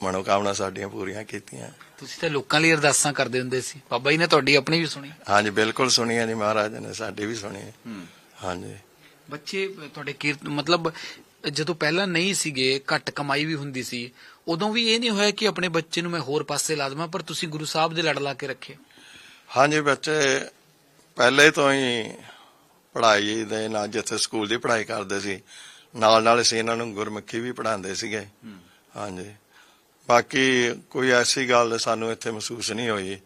ਮਨੋਕਾਮਨਾ ਸਾਡੀਆਂ ਪੂਰੀਆਂ ਕੀਤੀਆਂ। ਤੁਸੀਂ ਤਾਂ ਲੋਕਾਂ ਲਈ ਅਰਦਾਸਾਂ ਕਰਦੇ ਹੁੰਦੇ ਸੀ। ਬਾਬਾ ਜੀ ਨੇ ਤੁਹਾਡੀ ਆਪਣੀ ਵੀ ਸੁਣੀ। ਹਾਂਜੀ ਬਿਲਕੁਲ ਸੁਣੀਆਂ ਜੀ ਮਹਾਰਾਜ ਨੇ ਸਾਡੀ ਵੀ ਸੁਣੀ। ਹੈ। ਹਾਂਜੀ। ਬੱਚੇ ਤੁਹਾਡੇ ਕੀਰਤ ਮਤਲਬ ਜਦੋਂ ਪਹਿਲਾਂ ਨਹੀਂ ਸੀਗੇ ਘੱਟ ਕਮਾਈ ਵੀ ਹੁੰਦੀ ਸੀ ਉਦੋਂ ਵੀ ਇਹ ਨਹੀਂ ਹੋਇਆ ਕਿ ਆਪਣੇ ਬੱਚੇ ਨੂੰ ਮੈਂ ਹੋਰ ਪਾਸੇ ਲਾ ਦੇਵਾਂ ਪਰ ਤੁਸੀਂ ਗੁਰੂ ਸਾਹਿਬ ਦੇ ਲੜ ਲਾ ਕੇ ਰੱਖੇ। ਹਾਂਜੀ ਬੱਚੇ ਪਹਿਲੇ ਤੋਂ ਹੀ ਪੜ੍ਹਾਈ ਦੇ ਨਾਲ ਜਿੱਥੇ ਸਕੂਲ ਦੀ ਪੜ੍ਹਾਈ ਕਰਦੇ ਸੀ ਨਾਲ ਨਾਲ ਅਸੀਂ ਇਹਨਾਂ ਨੂੰ ਗੁਰਮੁਖੀ ਵੀ ਪੜ੍ਹਾਉਂਦੇ ਸੀਗੇ। ਹਾਂਜੀ। ਬਾਕੀ ਕੋਈ ਐਸੀ ਗੱਲ ਸਾਨੂੰ ਇੱਥੇ ਮਹਿਸੂਸ ਨਹੀਂ ਹੋਈ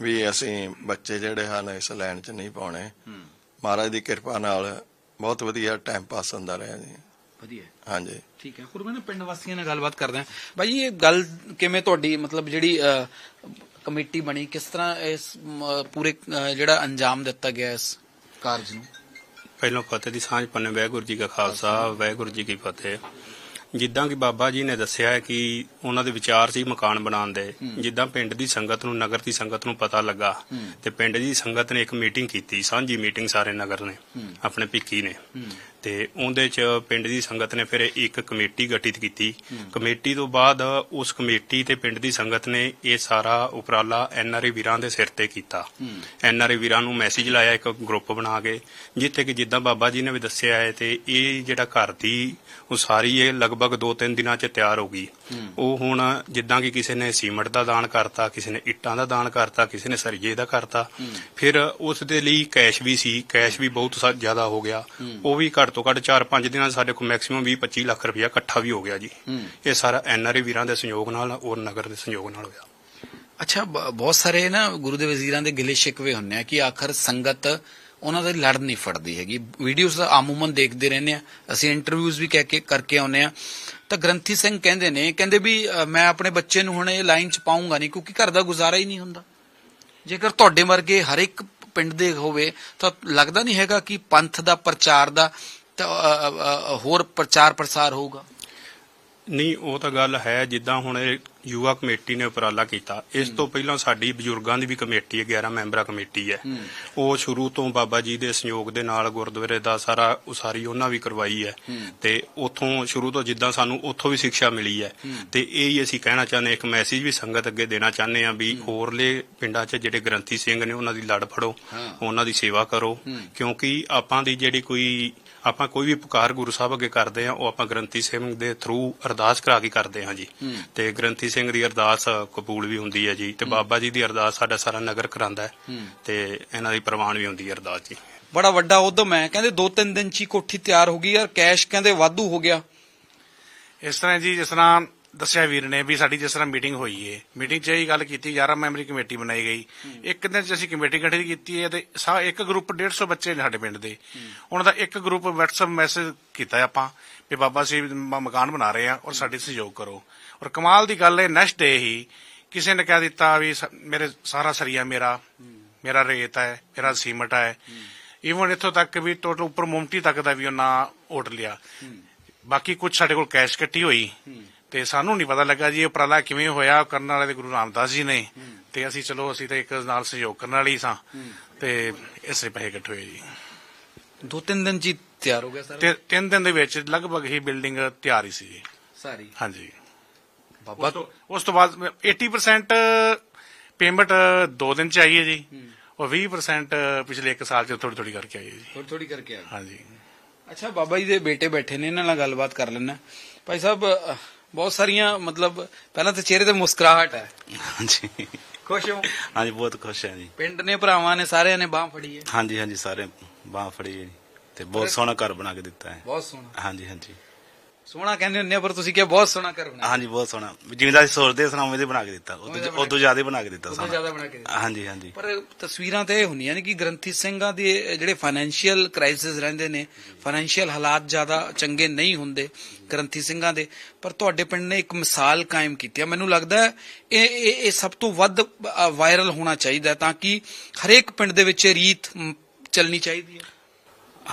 ਵੀ ਅਸੀਂ ਬੱਚੇ ਜਿਹੜੇ ਹਨ ਇਸ ਲਾਈਨ 'ਚ ਨਹੀਂ ਪਾਉਣੇ। ਮਹਾਰਾਜ ਦੀ ਕਿਰਪਾ ਨਾਲ ਬਹੁਤ ਵਧੀਆ ਟਾਈਮ ਪਾਸ ਹੁੰਦਾ ਰਿਹਾ ਜੀ। ਵਧੀਆ। ਹਾਂਜੀ। ਠੀਕ ਹੈ ਹੋਰ ਮੈਂ ਨਾ ਪਿੰਡ ਵਾਸੀਆਂ ਨਾਲ ਗੱਲਬਾਤ ਕਰਦਾ ਬਾਈ ਇਹ ਗੱਲ ਕਿਵੇਂ ਤੁਹਾਡੀ ਮਤਲਬ ਜਿਹੜੀ ਕਮੇਟੀ ਬਣੀ ਕਿਸ ਤਰ੍ਹਾਂ ਇਸ ਪੂਰੇ ਜਿਹੜਾ ਅੰਜਾਮ ਦਿੱਤਾ ਗਿਆ ਇਸ ਕਾਰਜ ਨੂੰ? ਪਹਿਲਾਂ ਫਤਿਹ ਦੀ ਸਾਂਝ ਪੰਨੇ ਵਾਹਿਗੁਰੂ ਜੀ ਕਾ ਖਾਲਸਾ ਵਾਹਿਗੁਰੂ ਜੀ ਕੀ ਫਤਿਹ। ਜਿੱਦਾਂ ਕਿ ਬਾਬਾ ਜੀ ਨੇ ਦੱਸਿਆ ਹੈ ਕਿ ਉਹਨਾਂ ਦੇ ਵਿਚਾਰ ਸੀ ਮਕਾਨ ਬਣਾਉਣ ਦੇ। ਜਿੱਦਾਂ ਪਿੰਡ ਦੀ ਸੰਗਤ ਨੂੰ ਨਗਰ ਦੀ ਸੰਗਤ ਨੂੰ ਪਤਾ ਲੱਗਾ ਤੇ ਪਿੰਡ ਦੀ ਸੰਗਤ ਨੇ ਇੱਕ ਮੀਟਿੰਗ ਕੀਤੀ ਸਾਂਝੀ ਮੀਟਿੰਗ ਸਾਰੇ ਨਗਰ ਨੇ ਆਪਣੇ ਭਿੱਖੀ ਨੇ। ਤੇ ਉਹਦੇ ਚ ਪਿੰਡ ਦੀ ਸੰਗਤ ਨੇ ਫਿਰ ਇੱਕ ਕਮੇਟੀ ਗਠਿਤ ਕੀਤੀ। ਕਮੇਟੀ ਤੋਂ ਬਾਅਦ ਉਸ ਕਮੇਟੀ ਤੇ ਪਿੰਡ ਦੀ ਸੰਗਤ ਨੇ ਇਹ ਸਾਰਾ ਉਪਰਾਲਾ ਐਨਆਰਏ ਵੀਰਾਂ ਦੇ ਸਿਰ ਤੇ ਕੀਤਾ। ਐਨਆਰਏ ਵੀਰਾਂ ਨੂੰ ਮੈਸੇਜ ਲਾਇਆ ਇੱਕ ਗਰੁੱਪ ਬਣਾ ਕੇ ਜਿੱਥੇ ਕਿ ਜਿੱਦਾਂ ਬਾਬਾ ਜੀ ਨੇ ਵੀ ਦੱਸਿਆ ਹੈ ਤੇ ਇਹ ਜਿਹੜਾ ਘਰ ਦੀ ਉਸਾਰੀ ਇਹ ਲਗਭਗ 2-3 ਦਿਨਾਂ 'ਚ ਤਿਆਰ ਹੋ ਗਈ। ਉਹ ਹੁਣ ਜਿੱਦਾਂ ਕਿ ਕਿਸੇ ਨੇ ਸੀਮਟ ਦਾ ਦਾਨ ਕਰਤਾ ਕਿਸੇ ਨੇ ਇੱਟਾਂ ਦਾ ਦਾਨ ਕਰਤਾ ਕਿਸੇ ਨੇ ਸਰੀਏ ਦਾ ਕਰਤਾ। ਫਿਰ ਉਸ ਦੇ ਲਈ ਕੈਸ਼ ਵੀ ਸੀ ਕੈਸ਼ ਵੀ ਬਹੁਤ ਜ਼ਿਆਦਾ ਹੋ ਗਿਆ। ਉਹ ਵੀ ਘੱਟ ਤੋਂ ਘੱਟ 4-5 ਦਿਨਾਂ ਸਾਡੇ ਕੋਲ ਮੈਕਸਿਮਮ 20-25 ਲੱਖ ਰੁਪਇਆ ਇਕੱਠਾ ਵੀ ਹੋ ਗਿਆ ਜੀ। ਇਹ ਸਾਰਾ ਐਨਆਰਏ ਵੀਰਾਂ ਦੇ ਸਹਿਯੋਗ ਨਾਲ ਔਰ ਨਗਰ ਦੇ ਸਹਿਯੋਗ ਨਾਲ ਹੋਇਆ। ਅੱਛਾ ਬਹੁਤ ਸਾਰੇ ਨਾ ਗੁਰੂ ਦੇ ਵਜ਼ੀਰਾਂ ਦੇ ਗਿਲੇ ਸ਼ਿਕਵੇ ਹੁੰਨੇ ਆ ਕਿ ਆਖਰ ਸੰਗਤ ਉਹਨਾਂ ਦੇ ਲੜ ਨਹੀਂ ਫੜਦੀ ਹੈਗੀ। ਵੀਡੀਓਜ਼ ਆਮੂਮਨ ਦੇਖਦੇ ਰਹਿੰਦੇ ਆ। ਅਸੀਂ ਇੰਟਰਵਿਊਜ਼ ਵੀ ਕਹਿ ਕੇ ਕਰਕੇ ਆਉਨੇ ਆ। ਤਾਂ ਗ੍ਰੰਥੀ ਸਿੰਘ ਕਹਿੰਦੇ ਨੇ ਕਹਿੰਦੇ ਵੀ ਮੈਂ ਆਪਣੇ ਬੱਚੇ ਨੂੰ ਹੁਣ ਇਹ ਲਾਈਨ ਚ ਪਾਉਂਗਾ ਨਹੀਂ ਕਿਉਂਕਿ ਘਰ ਦਾ ਗੁਜ਼ਾਰਾ ਹੀ ਨਹੀਂ ਹੁੰਦਾ। ਜੇਕਰ ਤੁਹਾਡੇ ਵਰਗੇ ਹਰ ਇੱਕ ਪਿੰਡ ਦੇ ਹੋਵੇ ਤਾਂ ਲੱਗਦਾ ਨਹੀਂ ਹੈਗਾ ਕਿ ਪੰਥ ਦਾ ਪ੍ਰਚਾਰ ਦਾ ਤਾਂ, ਹੋਰ ਪ੍ਰਚਾਰ ਪ੍ਰਸਾਰ ਹੋਊਗਾ? ਨਹੀਂ ਉਹ ਤਾਂ ਗੱਲ ਹੈ ਜਿੱਦਾਂ ਹੁਣ ਇਹ ਯੁਵਾ ਕਮੇਟੀ ਨੇ ਉਪਰਾਲਾ ਕੀਤਾ ਇਸ ਤੋਂ ਪਹਿਲਾਂ ਸਾਡੀ ਬਜ਼ੁਰਗਾਂ ਦੀ ਵੀ ਕਮੇਟੀ ਹੈ 11 ਮੈਂਬਰਾਂ ਕਮੇਟੀ ਹੈ। ਉਹ ਸ਼ੁਰੂ ਤੋਂ ਬਾਬਾ ਜੀ ਦੇ ਸਹਿਯੋਗ ਦੇ ਨਾਲ ਗੁਰਦੁਆਰੇ ਦਾ ਸਾਰਾ ਉਸਾਰੀ ਉਹਨਾਂ ਵੀ ਕਰਵਾਈ ਹੈ। ਤੇ ਉਥੋਂ ਸ਼ੁਰੂ ਤੋਂ ਜਿੱਦਾਂ ਸਾਨੂੰ ਉਥੋਂ ਵੀ ਸਿੱਖਿਆ ਮਿਲੀ ਹੈ। ਤੇ ਇਹ ਹੀ ਅਸੀਂ ਕਹਿਣਾ ਚਾਹੁੰਦੇ ਇੱਕ ਮੈਸੇਜ ਵੀ ਸੰਗਤ ਅੱਗੇ ਦੇਣਾ ਚਾਹੁੰਦੇ ਆ ਵੀ ਹੋਰਲੇ ਪਿੰਡਾਂ 'ਚ ਜਿਹੜੇ ਗ੍ਰੰਥੀ ਸਿੰਘ ਨੇ ਉਹਨਾਂ ਦੀ ਲੜ ਫੜੋ ਉਹਨਾਂ ਦੀ ਸੇਵਾ ਕਰੋ। ਕਿਉਂਕਿ ਆਪਾਂ ਦੀ ਜਿਹੜੀ ਕੋਈ ਆਪਾਂ ਕੋਈ ਵੀ ਪੁਕਾਰ ਗੁਰੂ ਸਾਹਿਬ ਅੱਗੇ ਕਰਦੇ ਆ ਉਹ ਆਪਾਂ ਗ੍ਰੰਥੀ ਸਿੰਘ ਦੇ ਥਰੂ ਅਰਦਾਸ ਕਰਾ ਕੇ ਕਰਦੇ ਹਾਂ ਜੀ। ਤੇ ਗ੍ਰੰਥੀ ਸਿੰਘ ਦੀ ਅਰਦਾਸ ਕਬੂਲ ਵੀ ਹੁੰਦੀ ਹੈ ਜੀ ਤੇ ਬਾਬਾ ਜੀ ਦੀ ਅਰਦਾਸ ਸਾਡਾ ਸਾਰਾ ਨਗਰ ਕਰਾਂਦਾ ਹੈ। ਤੇ ਇਹਨਾਂ ਦੀ ਪ੍ਰਵਾਨ ਵੀ ਹੁੰਦੀ ਹੈ ਅਰਦਾਸ ਜੀ। ਬੜਾ ਵੱਡਾ ਉਦਮ ਹੈ। ਕਹਿੰਦੇ ਦੋ ਤਿੰਨ ਦਿਨ ਚ ਹੀ ਕੋਠੀ ਤਿਆਰ ਹੋ ਗਈ ਯਾਰ ਕੈਸ਼ ਕਹਿੰਦੇ ਵਾਧੂ ਹੋ ਗਿਆ। ਇਸ ਤਰ੍ਹਾਂ ਜੀ ਜਿਸ ਤਰ੍ਹਾਂ ਦੱਸਿਆ ਵੀਰ ਨੇ ਵੀ ਸਾਡੀ ਜਿਸ ਤਰ੍ਹਾਂ ਮੀਟਿੰਗ ਹੋਈ ਏ। ਮੀਟਿੰਗ 'ਚ ਇਹ ਗੱਲ ਕੀਤੀ 11 ਮੈਂਬਰੀ ਕਮੇਟੀ ਬਣਾਈ ਗਈ। ਇੱਕ ਦਿਨ 'ਚ ਅਸੀਂ ਕਮੇਟੀ ਗਠਿਤ ਕੀਤੀ ਹੈ ਤੇ ਸਾ ਇੱਕ ਗਰੁੱਪ 150 ਬੱਚੇ ਨੇ ਸਾਡੇ ਪਿੰਡ ਦੇ। ਉਹਨਾਂ ਦਾ ਇੱਕ ਗਰੁੱਪ WhatsApp ਮੈਸੇਜ ਕੀਤਾ ਆਪਾਂ ਵੀ ਬਾਬਾ ਜੀ ਮਕਾਨ ਬਣਾ ਰਹੇ ਆ ਔਰ ਸਾਡੇ ਸਹਿਯੋਗ ਕਰੋ। ਔਰ ਕਮਾਲ ਦੀ ਗੱਲ ਹੈ ਨੈਕਸਟ ਡੇ ਹੀ ਕਿਸੇ ਨੇ ਕਹਿ ਦਿੱਤਾ ਵੀ ਮੇਰੇ ਸਾਰਾ ਸਰੀਆ ਮੇਰਾ ਮੇਰਾ ਰੇਤ ਹੈ ਮੇਰਾ ਸੀਮਟ ਹੈ। ਈਵਨ ਇੱਥੋਂ ਤੱਕ ਵੀ ਟੋਟਲ ਉੱਪਰ ਮੁਮਟੀ ਤੱਕ ਦਾ ਵੀ ਉਹਨਾਂ ਓਟ ਲਿਆ। ਬਾਕੀ ਕੁਝ ਸਾਡੇ ਕੋਲ ਕੈਸ਼ ਇਕੱਠੀ ਹੋਈ। ਤੇ ਸਾਨੂੰ ਨਹੀਂ ਪਤਾ ਲੱਗਾ ਜੀ ਇਹ ਉਪਰਾਲਾ ਕਿਵੇਂ ਹੋਇਆ ਕਰਨ ਵਾਲੇ ਤੇ ਗੁਰੂ ਰਾਮਦਾਸ ਜੀ ਨੇ। ਤੇ ਅਸੀਂ ਚਲੋ ਅਸੀਂ ਤਾਂ ਇੱਕ ਨਾਲ ਸਹਿਯੋਗ ਕਰਨ ਵਾਲੇ ਸਾਂ। ਤੇ ਇਸੇ ਪੈਸੇ ਇਕੱਠੇ ਹੋਏ ਜੀ। ਦੋ ਤਿੰਨ ਦਿਨ ਹੀ ਤਿਆਰ ਹੋ ਗਿਆ ਸਾਰਾ? ਤੇ ਤਿੰਨ ਦਿਨ ਦੇ ਵਿੱਚ ਲਗਭਗ ਹੀ ਬਿਲਡਿੰਗ ਤਿਆਰ ਹੀ ਸੀ ਜੀ। ਸਾਰੀ? ਹਾਂਜੀ। ਬਾਬਾ ਉਸ ਤੋਂ ਬਾਅਦ 80% ਪੇਮੈਂਟ 2 ਦਿਨ ਚ ਆਈ ਹੈ ਜੀ। ਔਰ 20% ਪਿਛਲੇ 1 ਸਾਲ ਚ ਥੋੜੀ ਥੋੜੀ ਕਰਕੇ ਆਈ ਹੈ ਜੀ। ਥੋੜੀ ਥੋੜੀ ਕਰਕੇ ਆ ਹਾਂਜੀ। ਅੱਛਾ ਬਾਬਾ ਜੀ ਦੇ ਬੇਟੇ ਬੈਠੇ ਨੇ ਇਹਨਾਂ ਨਾਲ ਗੱਲਬਾਤ ਕਰ ਲੈਣਾ ਭਾਈ ਸਾਹਿਬ ਬਹੁਤ ਸਾਰੀਆਂ ਮਤਲਬ ਪਹਿਲਾਂ ਤਾਂ ਚਿਹਰੇ ਤੇ ਮੁਸਕਰਾਹਟ ਹੈ। ਹਾਂਜੀ। ਖੁਸ਼ ਹੋ? ਹਾਂਜੀ ਬਹੁਤ ਖੁਸ਼ ਹਾਂ ਜੀ। ਪਿੰਡ ਨੇ ਭਰਾਵਾਂ ਨੇ ਸਾਰਿਆਂ ਨੇ ਬਾਹ ਫੜੀ ਹੈ। ਹਾਂਜੀ ਹਾਂਜੀ ਸਾਰੇ ਬਾਹ ਫੜੀ ਹੈ ਜੀ। ਤੇ ਬਹੁਤ ਸੋਹਣਾ ਘਰ ਬਣਾ ਕੇ ਦਿੱਤਾ ਹੈ। ਬਹੁਤ ਸੋਹਣਾ। ਹਾਂਜੀ ਹਾਂਜੀ। ਸੋਹਣਾ ਕਹਿੰਦੇ ਹੁੰਦੇ ਆ ਪਰ ਤੁਸੀਂ ਕਿਹਾ ਬਹੁਤ ਸੋਹਣਾ ਘਰ ਬਣਾਇਆ। ਹਾਂਜੀ ਬਹੁਤ ਸੋਹਣਾ। ਜਿਵੇਂ ਦਾ ਅਸੀਂ ਸੋਚਦੇ ਸਨ ਉਵੇਂ ਦੇ ਬਣਾ ਕੇ ਦਿੱਤਾ। ਉਦੋਂ ਦਾ ਬਣਾ ਉਦੋਂ ਜ਼ਿਆਦਾ ਬਣਾ ਕੇ ਦਿੱਤਾ ਸਾਨੂੰ ਜ਼ਿਆਦਾ ਬਣਾ ਕੇ ਦਿੱਤਾ। ਹਾਂਜੀ ਹਾਂਜੀ। ਪਰ ਤਸਵੀਰਾਂ ਤੇ ਇਹ ਹੁੰਦੀਆਂ ਨੇ ਕਿ ਗ੍ਰੰਥੀ ਸਿੰਘਾਂ ਦੇ ਜਿਹੜੇ ਫਾਈਨੈਂਸ਼ੀਅਲ ਕ੍ਰਾਈਸਿਸ ਰਹਿੰਦੇ ਨੇ ਫਾਈਨੈਂਸ਼ੀਅਲ ਹਾਲਾਤ ਜ਼ਿਆਦਾ ਚੰਗੇ ਨਹੀਂ ਹੁੰਦੇ ਗ੍ਰੰਥੀ ਸਿੰਘਾਂ ਦੇ। ਪਰ ਤੁਹਾਡੇ ਪਿੰਡ ਨੇ ਇੱਕ ਮਿਸਾਲ ਕਾਇਮ ਕੀਤੀ ਹੈ ਮੈਨੂੰ ਲੱਗਦਾ ਹੈ ਇਹ ਇਹ ਇਹ ਸਭ ਤੋਂ ਵੱਧ ਵਾਇਰਲ ਹੋਣਾ ਚਾਹੀਦਾ ਹੈ ਤਾਂ ਕਿ ਹਰੇਕ ਪਿੰਡ ਦੇ ਵਿੱਚ ਇਹ ਰੀਤ ਮ, ਚੱਲਣੀ ਚਾਹੀਦੀ ਹੈ।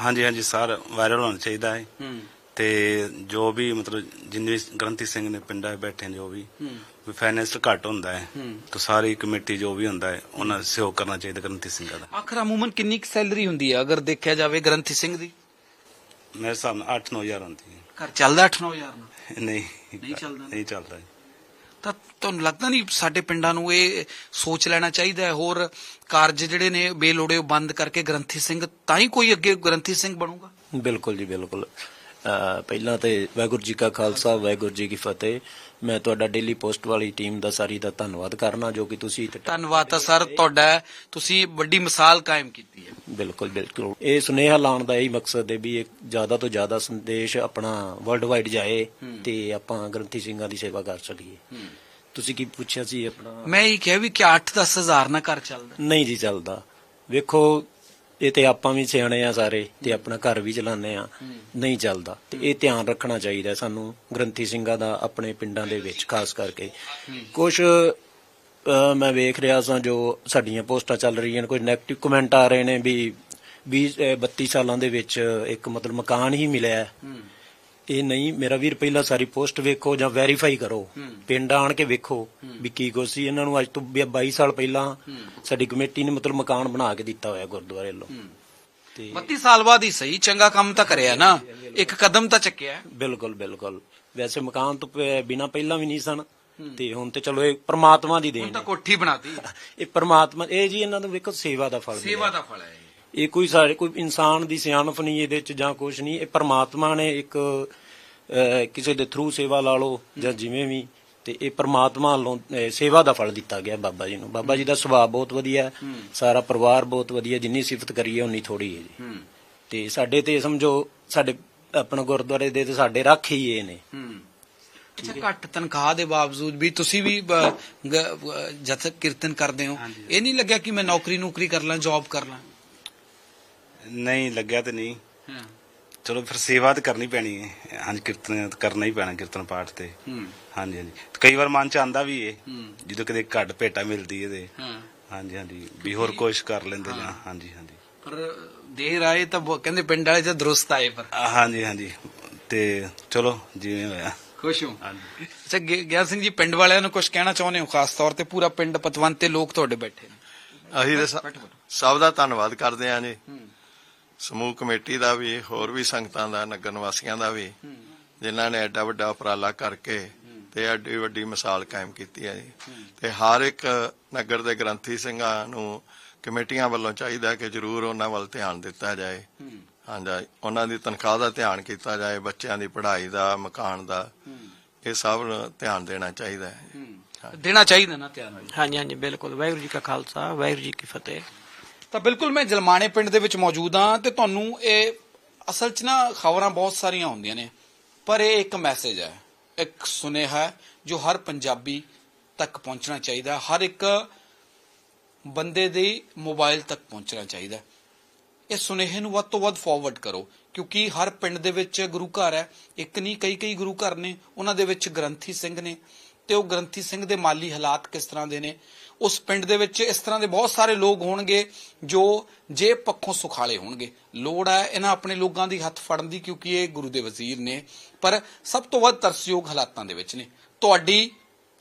ਹਾਂਜੀ ਹਾਂਜੀ ਸਰ ਵਾਇਰਲ ਹੋਣਾ ਚਾਹੀਦਾ ਹੈ। ਹੂੰ। ਤੇ ਜੋ ਵੀ ਮਤਲਬ ਜਿੰਨੇ ਵੀ ਗ੍ਰੰਥੀ ਸਿੰਘ ਨੇ ਪਿੰਡਾਂ 'ਚ ਬੈਠੇ ਨੇ ਜੋ ਵੀ ਵੀ ਫਾਈਨੈਂਸ ਘੱਟ ਹੁੰਦਾ ਹੈ ਤਾਂ ਸਾਰੀ ਕਮੇਟੀ ਜੋ ਵੀ ਹੁੰਦਾ ਹੈ ਉਹਨਾਂ ਦਾ ਸਹਿਯੋਗ ਕਰਨਾ ਚਾਹੀਦਾ ਗ੍ਰੰਥੀ ਸਿੰਘਾਂ ਦਾ। ਆਖਰ ਅਮੂਮਨ ਕਿੰਨੀ ਕੁ ਸੈਲਰੀ ਹੁੰਦੀ ਹੈ ਅਗਰ ਦੇਖਿਆ ਜਾਵੇ ਗ੍ਰੰਥੀ ਸਿੰਘ ਦੀ? ਮੇਰੇ ਹਿਸਾਬ ਨਾਲ 8-9000 ਹੁੰਦੀ ਹੈ। ਘਰ ਚੱਲਦਾ 8-9000 ਨਾਲ? ਨਹੀਂ। ਨਹੀਂ ਚੱਲਦਾ। ਨਹੀਂ ਚੱਲਦਾ ਜੀ। ਤਾਂ ਤੁਹਾਨੂੰ ਲੱਗਦਾ ਨਹੀਂ ਸਾਡੇ ਪਿੰਡਾਂ ਨੂੰ ਇਹ ਸੋਚ ਲੈਣਾ ਚਾਹੀਦਾ ਹੈ? ਹੋਰ ਕਾਰਜ ਜਿਹੜੇ ਨੇ ਬੇਲੋੜੇ ਉਹ ਬੰਦ ਕਰਕੇ ਗ੍ਰੰਥੀ ਸਿੰਘ ਤਾਂ ਹੀ ਕੋਈ ਅੱਗੇ ਗ੍ਰੰਥੀ ਸਿੰਘ ਬਣੂਗਾ? ਬਿਲਕੁਲ ਜੀ ਬਿਲਕੁਲ। ਪਹਿਲਾਂ ਤੇ ਵਾਹਿਗੁਰੂ ਜੀ ਕਾ ਖਾਲਸਾ ਵਾਹਿਗੁਰੂ ਜੀ ਕੀ ਫਤਿਹ। ਮੈਂ ਤੁਹਾਡਾ ਡੇਲੀ ਪੋਸਟ ਵਾਲੀ ਟੀਮ ਦਾ ਸਾਰੀ ਦਾ ਧੰਨਵਾਦ ਕਰਨਾ ਜੋ ਕਿ ਤੁਸੀਂ ਧੰਨਵਾਦ ਤਾਂ ਸਰ ਤੁਹਾਡਾ ਤੁਸੀਂ ਵੱਡੀ ਮਿਸਾਲ ਕਾਇਮ ਕੀਤੀ ਹੈ। ਬਿਲਕੁਲ ਬਿਲਕੁਲ। ਇਹ ਸੁਨੇਹਾ ਲਾਉਣ ਦਾ ਇਹੀ ਮਕਸਦ ਹੈ ਵੀ ਇਹ ਜ਼ਿਆਦਾ ਤੋਂ ਜ਼ਿਆਦਾ ਸੰਦੇਸ਼ ਆਪਣਾ ਵਰਲਡ ਵਾਈਡ ਜਾਏ ਤੇ ਆਪਾਂ ਗ੍ਰੰਥੀ ਸਿੰਘਾਂ ਦੀ ਸੇਵਾ ਕਰ ਸਕੀਏ। ਤੁਸੀਂ ਕੀ ਪੁੱਛਿਆ ਸੀ ਆਪਣਾ? ਮੈਂ ਇਹ ਕਿਹਾ ਵੀ ਕਿ 8-10 ਹਜ਼ਾਰ ਨਾਲ ਘਰ ਚੱਲਦਾ। ਨਹੀਂ ਜੀ ਚੱਲਦਾ। ਵੇਖੋ ਇਹ ਤੇ ਆਪਾਂ ਵੀ ਸਿਆਣੇ ਆ ਸਾਰੇ ਤੇ ਆਪਣਾ ਘਰ ਵੀ ਚਲਾਉਂਦੇ ਆ। ਨਹੀਂ ਚੱਲਦਾ। ਤੇ ਇਹ ਧਿਆਨ ਰੱਖਣਾ ਚਾਹੀਦਾ ਸਾਨੂੰ ਗ੍ਰੰਥੀ ਸਿੰਘਾਂ ਦਾ ਆਪਣੇ ਪਿੰਡਾਂ ਦੇ ਵਿੱਚ ਖਾਸ ਕਰਕੇ। ਕੁਝ ਮੈਂ ਵੇਖ ਰਿਹਾ ਸਾਂ ਜੋ ਸਾਡੀਆਂ ਪੋਸਟਾਂ ਚੱਲ ਰਹੀਆਂ ਨੇ ਕੋਈ 네ਗੇਟਿਵ ਕਮੈਂਟ ਆ ਰਹੇ ਨੇ ਵੀ 20 ਅਹ 32 ਸਾਲਾਂ ਦੇ ਵਿੱਚ ਇੱਕ ਮਤਲਬ ਮਕਾਨ ਹੀ ਮਿਲਿਆ। ਇਹ ਨਹੀਂ ਮੇਰਾ ਵੀਰ ਪਹਿਲਾਂ ਸਾਰੀ ਪੋਸਟ ਵੇਖੋ ਜਾਂ ਵੈਰੀਫਾਈ ਕਰੋ। ਪਿੰਡ ਆਣ ਕੇ ਵੇਖੋ ਵੀ ਕੀ ਕੁਛ ਸੀ। ਇਹਨਾਂ ਨੂੰ ਅੱਜ ਤੋਂ 22 ਸਾਲ ਪਹਿਲਾਂ ਸਾਡੀ ਕਮੇਟੀ ਨੇ ਮਤਲਬ ਮਕਾਨ ਬਣਾ ਕੇ ਦਿੱਤਾ ਹੋਇਆ ਗੁਰਦੁਆਰੇ ਵੱਲੋਂ। ਤੇ 32 ਸਾਲ ਬਾਅਦ ਹੀ ਸਹੀ ਚੰਗਾ ਕੰਮ ਤਾਂ ਕਰਿਆ ਨਾ। ਇੱਕ ਕਦਮ ਤਾਂ ਚੱਕਿਆ। ਬਿਲਕੁਲ ਬਿਲਕੁਲ। ਵੈਸੇ ਮਕਾਨ ਤੋਂ ਬਿਨਾ ਪਹਿਲਾਂ ਵੀ ਨਹੀਂ ਸਨ। ਤੇ ਹੁਣ ਤੇ ਚਲੋ ਇਹ ਪ੍ਰਮਾਤਮਾ ਦੀ ਹੁਣ ਦੇਣ ਤਾਂ ਹੈ। ਕੋਠੀ ਬਣਾਤੀ ਇਹ ਪ੍ਰਮਾਤਮਾ ਇਹ ਜੀ ਇਹਨਾਂ ਨੂੰ ਵੇਖੋ ਸੇਵਾ ਦਾ ਫਲ ਸੇਵਾ। ਦਾ ਫਲ ਹੈ ਇਹ। ਕੋਈ ਸਾਡੇ ਕੋਈ ਇਨਸਾਨ ਦੀ ਸਿਆਣਪ ਨਹੀਂ ਇਹਦੇ ਚ ਜਾਂ ਕੁਝ ਨਹੀਂ ਇਹ ਪਰਮਾਤਮਾ ਨੇ ਇੱਕ ਕਿਸੇ ਦੇ ਥਰੂ ਸੇਵਾ ਲਾ ਲਓ ਜਾਂ ਜਿਵੇਂ ਵੀ ਤੇ ਇਹ ਪਰਮਾਤਮਾ ਵੱਲੋਂ ਸੇਵਾ ਦਾ ਫਲ ਦਿੱਤਾ ਗਿਆ ਬਾਬਾ ਜੀ ਨੂੰ। ਬਾਬਾ ਜੀ ਦਾ ਸੁਭਾਅ ਬਹੁਤ ਵਧੀਆ ਸਾਰਾ ਪਰਿਵਾਰ ਬਹੁਤ ਵਧੀਆ ਜਿੰਨੀ ਸਿਫਤ ਕਰੀਏ ਉਨੀ ਥੋੜੀ ਹੈ ਜੀ। ਤੇ ਸਾਡੇ ਤੇ ਸਮਝੋ ਸਾਡੇ ਆਪਣਾ ਗੁਰਦੁਆਰੇ ਦੇ ਤੇ ਸਾਡੇ ਰੱਖ ਹੀ ਇਹ ਨੇ। ਅੱਛਾ ਘੱਟ ਤਨਖਾਹ ਦੇ ਬਾਵਜੂਦ ਵੀ ਤੁਸੀਂ ਵੀ ਜਦ ਕੀਰਤਨ ਕਰਦੇ ਹੋ। ਇਹ ਨਹੀਂ ਲੱਗਿਆ ਕਿ ਮੈਂ ਨੌਕਰੀ ਨੌਕਰੀ ਕਰ ਲਾਂ ਜੌਬ ਕਰ ਲਾਂ? ਨਹੀਂ ਲੱਗਿਆ ਤੇ ਨਹੀਂ। ਚਲੋ ਫਿਰ ਸੇਵਾ ਤਾਂ ਕਰਨੀ ਪੈਣੀ ਹੈ। ਹਾਂਜੀ ਕੀਰਤਨ ਤਾਂ ਕਰਨਾ ਹੀ ਪੈਣਾ ਕੀਰਤਨ ਪਾਠ ਤੇ। ਹੂੰ। ਹਾਂਜੀ ਹਾਂਜੀ। ਤੇ ਕਈ ਵਾਰ ਮਨ ਚ ਆਂਦਾ ਵੀ ਏ ਹੂੰ। ਜਦੋਂ ਕਦੇ ਘੱਟ ਭੇਟਾ ਮਿਲਦੀ ਏ ਤੇ। ਹਾਂ। ਹਾਂਜੀ ਹਾਂਜੀ। ਵੀ ਹੋਰ ਕੋਸ਼ਿਸ਼ ਕਰ ਲੈਂਦੇ ਜਾਂ ਹਾਂਜੀ ਹਾਂਜੀ। ਪਰ ਦੇਰ ਆਏ ਤਾਂ ਕਹਿੰਦੇ ਪਿੰਡ ਵਾਲੇ ਤਾਂ ਦਰੁਸਤ ਆਏ ਪਰ ਆ, ਹਾਂਜੀ ਹਾਂਜੀ। ਤੇ ਚਲੋ ਜਿਵੇਂ ਹੋਇਆ। ਖੁਸ਼ ਹਾਂ। ਹਾਂਜੀ। ਅੱਛਾ ਗਿਆਨ ਸਿੰਘ ਜੀ ਪਿੰਡ ਵਾਲਿਆਂ ਨੂੰ ਕੁਝ ਕਹਿਣਾ ਚਾਹੁੰਦੇ ਹੋ ਖਾਸ ਤੌਰ ਤੇ? ਪੂਰਾ ਪਿੰਡ ਪਤਵੰਤੇ ਲੋਕ ਤੁਹਾਡੇ ਬੈਠੇ ਨੇ। ਅਸੀਂ ਤੇ ਸਭ ਦਾ ਧੰਨਵਾਦ ਕਰਦੇ ਹਾਂ ਜੀ। ਸਮੂਹ ਕਮੇਟੀ ਦਾ ਵੀ ਹੋਰ ਵੀ ਸੰਗਤਾਂ ਦਾ ਨਗਰ ਨਿਵਾਸੀਆਂ ਦਾ ਵੀ ਜਿਨ੍ਹਾਂ ਨੇ ਐਡਾ ਵੱਡਾ ਉਪਰਾਲਾ ਕਰਕੇ ਤੇ ਐਡੀ ਵੱਡੀ ਮਿਸਾਲ ਕਾਇਮ ਕੀਤੀ ਹੈ ਜੀ। ਤੇ ਹਰ ਇੱਕ ਨਗਰ ਦੇ ਗ੍ਰੰਥੀ ਸਿੰਘਾਂ ਨੂੰ ਕਮੇਟੀਆਂ ਵੱਲੋਂ ਚਾਹੀਦਾ ਕਿ ਜ਼ਰੂਰ ਉਹਨਾਂ ਵੱਲ ਧਿਆਨ ਦਿੱਤਾ ਜਾਏ। ਹਾਂਜੀ ਉਹਨਾਂ ਦੀ ਤਨਖਾਹ ਦਾ ਧਿਆਨ ਕੀਤਾ ਜਾਏ ਬੱਚਿਆਂ ਦੀ ਪੜ੍ਹਾਈ ਦਾ ਮਕਾਨ ਦਾ ਇਹ ਸਭ ਨੂੰ ਧਿਆਨ ਦੇਣਾ ਚਾਹੀਦਾ ਹੈ। ਦੇਣਾ ਚਾਹੀਦਾ ਨਾ ਧਿਆਨ। ਹਾਂਜੀ ਹਾਂਜੀ ਬਿਲਕੁਲ। ਵਾਹਿਗੁਰੂ ਜੀ ਕਾ ਖਾਲਸਾ ਵਾਹਿਗੁਰੂ ਜੀ ਕੀ ਫਤਿਹ। ਤਾਂ ਬਿਲਕੁਲ ਮੈਂ ਜਲਮਾਣੇ ਪਿੰਡ ਦੇ ਵਿੱਚ ਮੌਜੂਦ ਹਾਂ ਤੇ ਤੁਹਾਨੂੰ ਇਹ ਅਸਲ 'ਚ ਨਾ ਖਬਰਾਂ ਬਹੁਤ ਸਾਰੀਆਂ ਹੁੰਦੀਆਂ ਨੇ। ਪਰ ਇਹ ਇੱਕ ਮੈਸੇਜ ਹੈ, ਇੱਕ ਸੁਨੇਹਾ ਜੋ ਹਰ ਪੰਜਾਬੀ ਤੱਕ ਪਹੁੰਚਣਾ ਚਾਹੀਦਾ ਹਰ ਇੱਕ ਬੰਦੇ ਦੇ ਮੋਬਾਈਲ ਤੱਕ ਪਹੁੰਚਣਾ ਚਾਹੀਦਾ ਇਹ ਸੁਨੇਹੇ ਨੂੰ ਵੱਧ ਤੋਂ ਵੱਧ ਫਾਰਵਰਡ ਕਰੋ, ਕਿਉਂਕਿ ਹਰ ਪਿੰਡ ਦੇ ਵਿੱਚ ਗੁਰੂ ਘਰ ਹੈ, ਇੱਕ ਨਹੀਂ, ਕਈ ਕਈ ਗੁਰੂ ਘਰ ਨੇ, ਉਹਨਾਂ ਦੇ ਵਿੱਚ ਗ੍ਰੰਥੀ ਸਿੰਘ ਨੇ। ਤੇ ਉਹ ਗ੍ਰੰਥੀ ਸਿੰਘ ਦੇ ਮਾਲੀ ਹਾਲਾਤ ਕਿਸ ਤਰ੍ਹਾਂ ਦੇ ਨੇ? ਉਸ ਪਿੰਡ ਦੇ ਵਿੱਚ ਇਸ ਤਰ੍ਹਾਂ ਦੇ ਬਹੁਤ ਸਾਰੇ ਲੋਕ ਹੋਣਗੇ ਜੋ ਜੇਬ ਪੱਖੋਂ ਸੁਖਾਲੇ ਹੋਣਗੇ। ਲੋੜ ਹੈ ਇਹਨਾਂ ਆਪਣੇ ਲੋਕਾਂ ਦੀ ਹੱਥ ਫੜਨ ਦੀ ਕਿਉਂਕਿ ਇਹ ਗੁਰੂ ਦੇ ਵਜ਼ੀਰ ਨੇ। ਪਰ ਸਭ ਤੋਂ ਵੱਧ ਤਰਸਯੋਗ ਹਾਲਾਤਾਂ ਦੇ ਵਿੱਚ ਨੇ। ਤੁਹਾਡੀ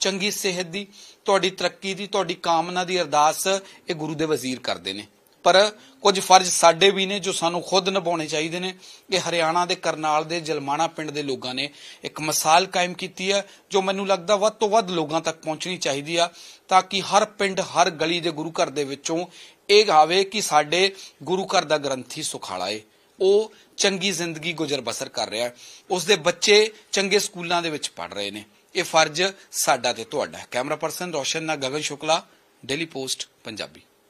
ਚੰਗੀ ਸਿਹਤ ਦੀ, ਤੁਹਾਡੀ ਤਰੱਕੀ ਦੀ, ਤੁਹਾਡੀ ਕਾਮਨਾ ਦੀ ਅਰਦਾਸ ਇਹ ਗੁਰੂ ਦੇ ਵਜ਼ੀਰ ਕਰਦੇ ਨੇ। ਪਰ ਕੁਝ ਫਰਜ਼ ਸਾਡੇ ਵੀ ਨੇ ਜੋ ਸਾਨੂੰ ਖੁਦ ਨਿਭਾਉਣੇ ਚਾਹੀਦੇ ਨੇ। ਇਹ ਹਰਿਆਣਾ ਦੇ ਕਰਨਾਲ ਦੇ, ਜਲਮਾਣਾ ਪਿੰਡ ਦੇ ਲੋਕਾਂ ਨੇ ਇੱਕ ਮਿਸਾਲ ਕਾਇਮ ਕੀਤੀ ਹੈ, ਜੋ ਮੈਨੂੰ ਲੱਗਦਾ ਵੱਧ ਤੋਂ ਵੱਧ ਲੋਕਾਂ ਤੱਕ ਪਹੁੰਚਣੀ ਚਾਹੀਦੀ ਆ, ਤਾਂ ਕਿ ਹਰ ਪਿੰਡ, ਹਰ ਗਲੀ ਦੇ ਗੁਰੂ ਘਰ ਦੇ ਵਿੱਚੋਂ ਇਹ ਆਵੇ ਕਿ ਸਾਡੇ ਗੁਰੂ ਘਰ ਦਾ ਗ੍ਰੰਥੀ ਸੁਖਾਲਾ ਏ। ਉਹ ਚੰਗੀ ਜ਼ਿੰਦਗੀ ਗੁਜ਼ਰ ਬਸਰ ਕਰ ਰਿਹਾ ਹੈ। ਉਸ ਦੇ ਬੱਚੇ ਚੰਗੇ ਸਕੂਲਾਂ ਦੇ ਵਿੱਚ ਪੜ ਰਹੇ ਨੇ। ਇਹ ਫਰਜ਼ ਸਾਡਾ ਤੇ ਤੁਹਾਡਾ ਹੈ। ਕੈਮਰਾ ਪਰਸਨ ਰੋਸ਼ਨ ਨਾਲ ਗਗਨ ਸ਼ੁਕਲਾ, ਡੇਲੀ ਪੋਸਟ, ਪੰਜਾਬੀ।